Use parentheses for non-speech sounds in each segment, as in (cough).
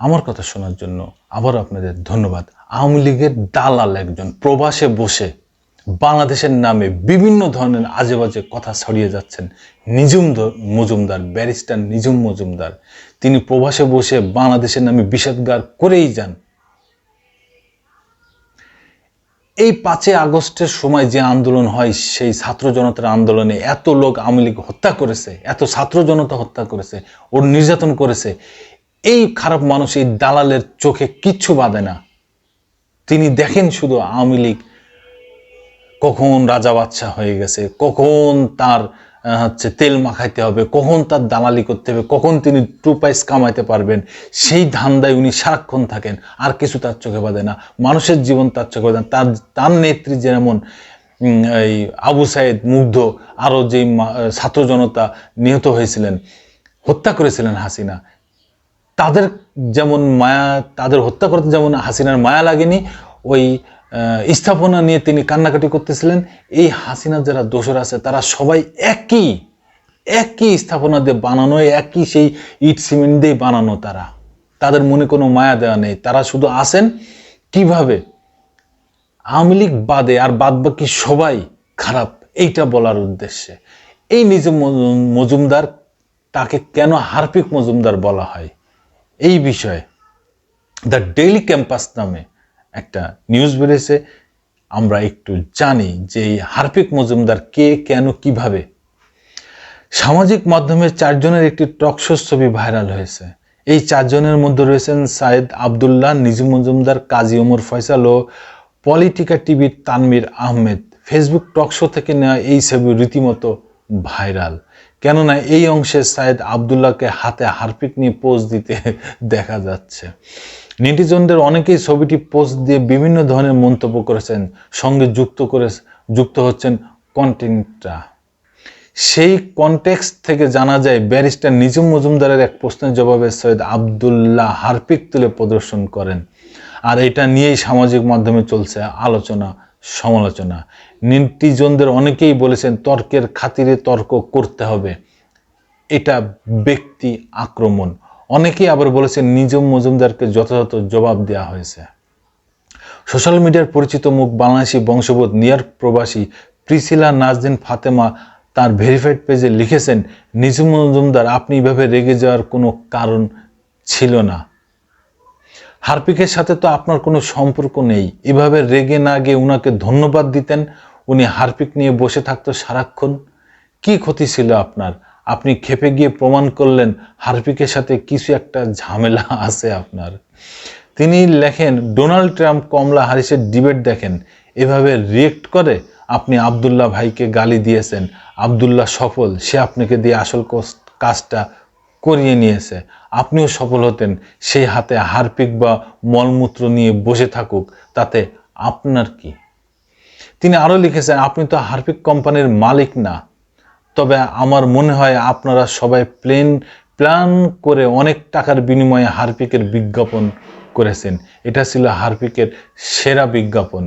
আমার কথা শোনার জন্য আবার আপনাদের ধন্যবাদ। আওয়ামী লীগের দালাল একজন প্রবাসে বসে বাংলাদেশের নামে বিভিন্ন ধরনের আজে বাজে কথা ছড়িয়ে যাচ্ছেন। নিজুম মজুমদার, ব্যারিস্টার নিজুম মজুমদার। তিনি প্রবাসে বসে বাংলাদেশের নামে বিষাদগার করেই যান। এই পাঁচই আগস্টের সময় যে আন্দোলন হয়, সেই ছাত্র জনতার আন্দোলনে এত লোক আওয়ামী লীগ হত্যা করেছে, এত ছাত্র জনতা হত্যা করেছে, ওর নির্যাতন করেছে। এই খারাপ মানুষ, এই দালালের চোখে কিচ্ছু বাঁধে না। তিনি দেখেন শুধু আওয়ামী লীগ কখন রাজা বাচ্চা হয়ে গেছে, কখন তার হচ্ছে তেল মাখাইতে হবে, কখন তার দালালি করতে হবে, কখন তিনি টু পাইস কামাইতে পারবেন, সেই ধান্দায় উনি সারাক্ষণ থাকেন, আর কিছু তার চোখে বাঁধে না। মানুষের জীবন তার চোখে বাঁধে না। তার তার নেত্রী যেমন এই আবু সাইদ মুগ্ধ, আরও যেই ছাত্র জনতা নিহত হয়েছিলেন, হত্যা করেছিলেন হাসিনা। তাদের যেমন মায়া, তাদের হত্যা করতে যেমন হাসিনার মায়া লাগেনি, ওই স্থাপনা নিয়ে তিনি কান্নাকাটি করতেছিলেন। এই হাসিনার যারা দোষর আছে, তারা সবাই একই একই স্থাপনা দিয়ে বানানো, একই সেই ইট সিমেন্ট দিয়ে বানানো তারা। তাদের মনে কোনো মায়া দেওয়া নেই। তারা শুধু আসেন কীভাবে? আওয়ামী লীগ বাদে আর বাদ বাকি সবাই খারাপ। এইটা বলার উদ্দেশ্যে। এই মজুম- মজুমদার তাকে কেন হারপিক মজুমদার বলা হয়? এই বিষয়ে দ্য ডেইলি ক্যাম্পাস নামে একটা নিউজ বেরিয়েছে। আমরা একটু জানি যে এই হারপিক মজুমদার কে, কেন, কীভাবে। সামাজিক মাধ্যমে চারজনের একটি টকশো ছবি ভাইরাল হয়েছে। এই চারজনের মধ্যে রয়েছেন সায়েদ আবদুল্লাহ নিজুম মজুমদার, কাজী ওমর ফয়সাল ও পলিটিকা টিভির তানমির আহমেদ। ফেসবুক টকশো থেকে নেওয়া এই ছবি রীতিমতো ভাইরাল। কেননা এই অংশে সায়েদ আবদুল্লাহকে হাতে হারপিক নিয়ে পোজ দিতে (laughs) দেখা যাচ্ছে। নেটিজনদের অনেকেই ছবিটি পোস্ট দিয়ে বিভিন্ন ধরনের মন্তব্য করেছেন, সঙ্গে যুক্ত করে, যুক্ত হচ্ছেন কন্টেন্টরা। সেই কনটেক্সট থেকে জানা যায়, ব্যারিস্টার নিজুম মজুমদারের এক প্রশ্নের জবাবে সৈয়দ আবদুল্লাহ হারপিক তুলে প্রদর্শন করেন। আর এটা নিয়েই সামাজিক মাধ্যমে চলছে আলোচনা, সমালোচনা। নেটিজনদের অনেকেই বলেছেন তর্কের খাতিরে তর্ক করতে হবে। এটা ব্যক্তি আক্রমণ। অনেকেই আবার বলেছেন নিজম মজুমদারকে যথাযথ জবাব দেওয়া হয়েছে। সোশ্যাল মিডিয়ার পরিচিত মুখ বাংলাদেশি বংশবোধ নিয়ার প্রবাসী প্রিসিলা নাজদিন ফাতেমা তার ভেরিফাইড পেজে লিখেছেন নিজুম মজুমদার, আপনি এভাবে রেগে যাওয়ার কোনো কারণ ছিল না। হারপিকের সাথে তো আপনার কোনো সম্পর্ক নেই। এভাবে রেগে না গিয়ে উনাকে ধন্যবাদ দিতেন উনি হারপিক নিয়ে বসে থাকতো সারাক্ষণ। কি ক্ষতি ছিল আপনার? আপনি খেপে গিয়ে প্রমাণ করলেন হারপিকের সাথে কিছু একটা ঝামেলা আছে আপনার। তিনি লেখেন, ডোনাল্ড ট্রাম্প কমলা হারিসের ডিবেট দেখেন। এভাবে রিয়েক্ট করে আপনি আবদুল্লাহ ভাইকে গালি দিয়েছেন। আবদুল্লাহ সফল, সে আপনাকে দিয়ে আসল কাজটা করিয়ে নিয়েছে। আপনিও সফল হতেন। সেই হাতে হারপিক বা মলমূত্র নিয়ে বসে থাকুক, তাতে আপনার কি? তিনি আরও লিখেছেন, আপনি তো হারপিক কোম্পানির মালিক না। তবে আমার মনে হয় আপনারা সবাই প্লেন প্ল্যান করে অনেক টাকার বিনিময়ে হারপিকের বিজ্ঞাপন করেছেন। এটা ছিল হারপিকের সেরা বিজ্ঞাপন।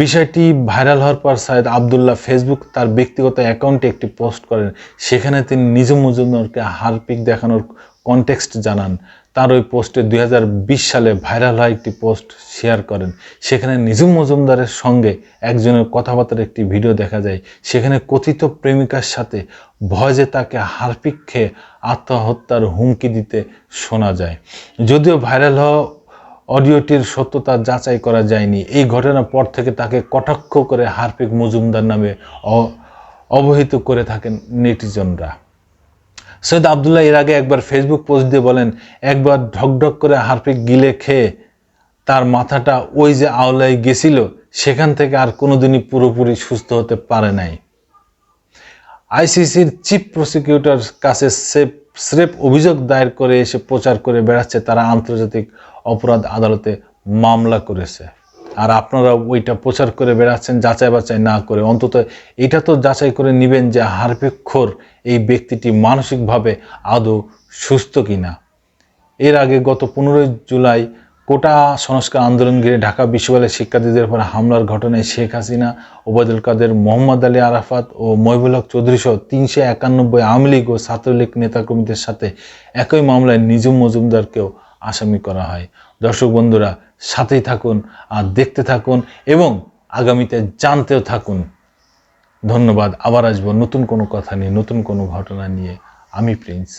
বিষয়টি ভাইরাল হওয়ার পর সাইদ আবদুল্লাহ ফেসবুক তার ব্যক্তিগত অ্যাকাউন্টে একটি পোস্ট করেন। সেখানে তিনি নিজ মজুমদারকে হারপিক দেখানোর কনটেক্সট জানান। তার ওই পোস্টে দুই হাজার বিশ সালে ভাইরাল হয় একটি পোস্ট শেয়ার করেন। সেখানে নিজুম মজুমদারের সঙ্গে একজনের কথাবার্তার একটি ভিডিও দেখা যায়। সেখানে কথিত প্রেমিকার সাথে ভয়ে তাকে হারপিক খেয়ে আত্মহত্যার হুমকি দিতে শোনা যায়। যদিও ভাইরাল হওয়া অডিওটির সত্যতা যাচাই করা যায়নি, এই ঘটনার পর থেকে তাকে কটাক্ষ করে হারপিক মজুমদার নামে অবহিত করে থাকেন নেটিজনরা। সৈয়দ আবদুল্লাহ এর আগে একবার ফেসবুক পোস্ট দিয়ে বলেন, একবার ঢকঢক করে হারপিক গিলে খেয়ে তার মাথাটা ওই যে আওলায় গেছিল, সেখান থেকে আর কোনোদিনই পুরোপুরি সুস্থ হতে পারে নাই। আইসিসির চিফ প্রসিকিউটর কাছে সেফ, স্রেফ অভিযোগ দায়ের করে এসে প্রচার করে বেড়াচ্ছে তারা আন্তর্জাতিক অপরাধ আদালতে মামলা করেছে। আর আপনারা ওইটা প্রচার করে বেড়াচ্ছেন, যাচাই বাছাই না করে। অন্তত এটা তো যাচাই করে নেবেন যে হারপেক্ষর এই ব্যক্তিটি মানসিকভাবে আদৌ সুস্থ কিনা। এর আগে গত পনেরোই জুলাই কোটা সংস্কার আন্দোলন ঘিরে ঢাকা বিশ্ববিদ্যালয়ের শিক্ষার্থীদের উপর হামলার ঘটনায় শেখ হাসিনা, ওবায়দুল কাদের, মোহাম্মদ আলী আরাফাত ও মহিবুল হক চৌধুরী সহ তিনশো একানব্বই আওয়ামী লীগ ও ছাত্রলীগ নেতাকর্মীদের সাথে একই মামলায় নিজুম মজুমদারকেও আসামি করা হয়। দর্শক বন্ধুরা, সাথেই থাকুন আর দেখতে থাকুন এবং আগামীতে জানতেও থাকুন। ধন্যবাদ। আবার আসব নতুন কোনো কথা নিয়ে, নতুন কোনো ঘটনা নিয়ে। আমি প্রিন্স।